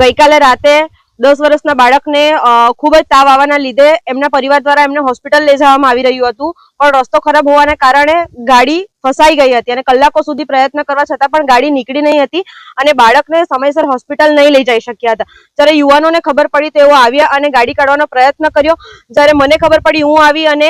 ગઈકાલે રાતે દસ વર્ષના બાળકને ખૂબ જ તાવ આવવાના લીધે એમના પરિવાર દ્વારા એમને હોસ્પિટલ લઈ જવામાં આવી રહ્યું હતું. પણ રસ્તો ખરાબ હોવાના કારણે ગાડી ફસાઈ ગઈ હતી અને કલાકો સુધી પ્રયત્ન કરવા છતાં પણ ગાડી નીકળી નહીં હતી અને બાળકને સમયસર હોસ્પિટલ નહીં લઈ જઈ શક્યા હતા. જ્યારે યુવાનોને ખબર પડી તેઓ આવ્યા અને ગાડી કાઢવાનો પ્રયત્ન કર્યો. જ્યારે મને ખબર પડી હું આવી અને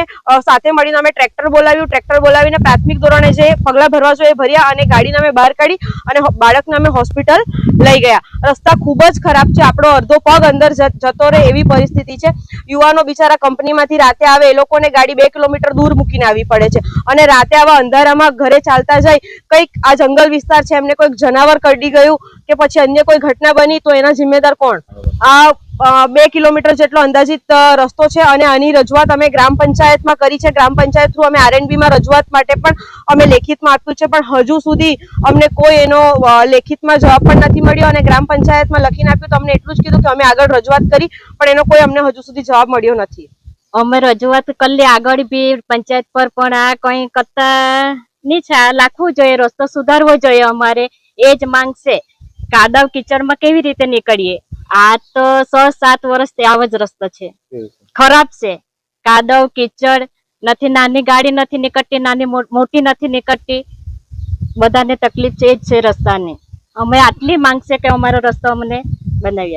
સાથે મળીને અમે ટ્રેક્ટર બોલાવ્યું. ટ્રેક્ટર બોલાવીને પ્રાથમિક ધોરણે જે પગલાં ભરવા જોઈએ ભર્યા અને ગાડીને અમે બહાર કાઢી અને બાળકને અમે હોસ્પિટલ લઈ ગયા. રસ્તા ખૂબ જ ખરાબ છે. આપણો અડધો પગ અંદર જતો રહે એવી પરિસ્થિતિ છે. યુવાનો બિચારા કંપનીમાંથી રાતે આવે એ લોકોને ગાડી બે કિલોમીટર દૂર મૂકીને આવી પડે છે. અને રાતે આવા અંધારામાં ઘરે ચાલતા જાય, કંઈક આ જંગલ વિસ્તાર છે, એમને કોઈક જનાવર કરડી ગયું કે પછી અન્ય કોઈ ઘટના બની, તો એના જિમ્મેદાર કોણ? આ બે કિલોમીટર જેટલો અંદાજિત રસ્તો છે અને આની રજૂઆત અમે ગ્રામ પંચાયતમાં કરી છે. ગ્રામ પંચાયત થ્રુ અમે આરએનબીમાં રજૂઆત માટે પણ અમે લેખિતમાં આપ્યું છે, પણ હજુ સુધી અમને કોઈ એનો લેખિતમાં જવાબ પણ નથી મળ્યો અને ગ્રામ પંચાયતમાં લખીને આપ્યું, તો અમને એટલું જ કીધું કે અમે આગળ રજૂઆત કરી, પણ એનો કોઈ અમને હજુ સુધી જવાબ મળ્યો નથી. અમે રજૂઆત કરી, આગળ બી પંચાયત પર પણ આ કઈ કરતા આ લાખવું જોઈએ રસ્તો સુધારવો જોઈએ અમારે એ જ માંગ છે. કાદવ કિચડમાં કેવી રીતે નીકળીએ? આ તો છ સાત વર્ષથી આવો જ રસ્તો છે. ખરાબ છે. કાદવ કિચડ નથી નાની ગાડી નથી નીકળતી નાની મોટી નથી નીકળતી. બધાને તકલીફ છે એ જ છે રસ્તાની. અમે આટલી માંગ છે કે અમારો રસ્તો અમને બનાવી.